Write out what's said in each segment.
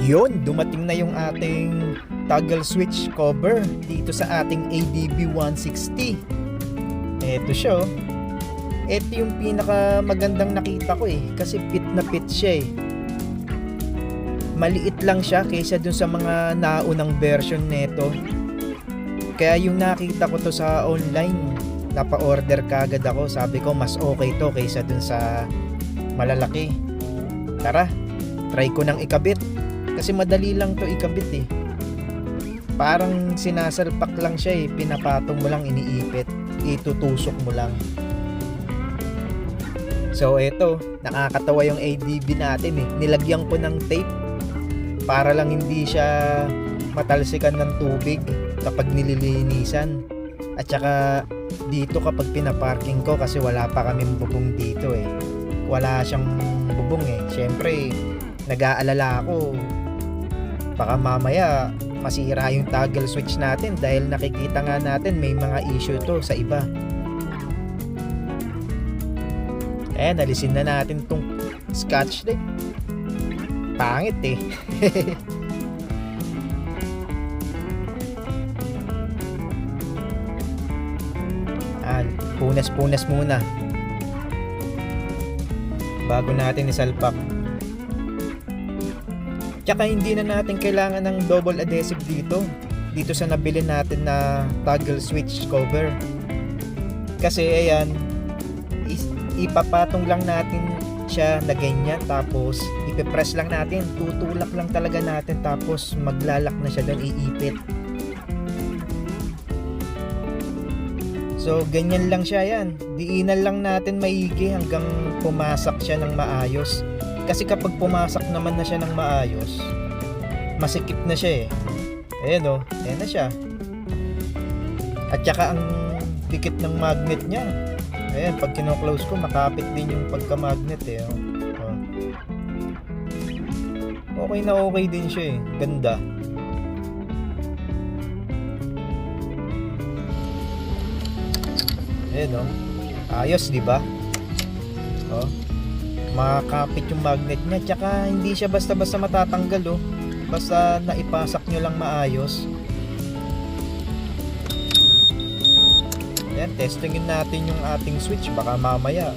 Yun, dumating na yung ating toggle switch cover dito sa ating ADB 160. Eto siya oh. Ito yung pinaka magandang nakita ko eh kasi fit na fit siya eh. Maliit lang siya kaysa dun sa mga naunang version nito. Kaya yung nakita ko to sa online, napa-order kagad ako. Sabi ko mas okay to kaysa dun sa malalaki. Tara, try ko nang ikabit. Kasi madali lang to ikabit eh. Parang sinasalpak lang siya eh. Pinapatong mo lang iniipit. Itutusok mo lang. So eto, nakakatawa yung ADB natin eh. Nilagyan ko ng tape para lang hindi siya matalsikan ng tubig kapag nililinisan. At saka dito kapag pinaparking ko kasi wala pa kaming bubong dito eh. Wala siyang bubong eh. Siyempre, nag-aalala ako baka mamaya masira yung toggle switch natin dahil nakikita nga natin may mga issue to sa iba. Eh, nalisin na natin tong scotch tape. Pangit eh. ah, punas-punas muna. Bago natin isalpak. Tsaka hindi na natin kailangan ng double adhesive dito. Dito sa nabili natin na toggle switch cover. Kasi ayan, ipapatong lang natin siya na ganyan tapos ipipress lang natin tutulak lang talaga natin tapos maglalak na siya doon iipit so ganyan lang siya yan diinan lang natin maigi hanggang pumasak siya ng maayos kasi kapag pumasak naman na siya ng maayos masikip na siya eh ayan o ayan na siya at saka ang dikit ng magnet niya Ayan, pag kino-close ko, makapit din yung pagka-magnet eh. Oh. Oh. Okay na okay din siya eh. Ganda. Ayan oh. Ayos, di ba? Oh. Makakapit yung magnet niya. Tsaka hindi siya basta-basta matatanggal oh. Basta naipasak nyo lang maayos. Ayan, testingin natin yung ating switch. Baka mamaya,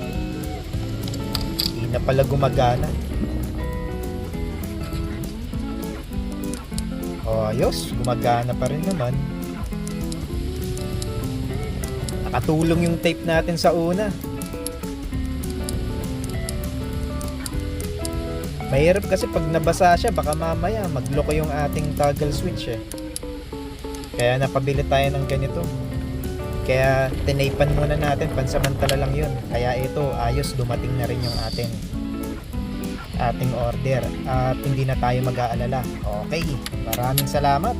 hindi na pala gumagana. O, ayos. Gumagana pa rin naman. Nakatulong yung tape natin sa una. Mahirap kasi pag nabasa siya, baka mamaya magloko yung ating toggle switch eh. Kaya napabili tayo ng ganito. Kaya tinaypan muna natin, pansamantala lang yun. Kaya ito, ayos, dumating na rin yung ating ating order at hindi na tayo mag-aalala. Okay, maraming salamat.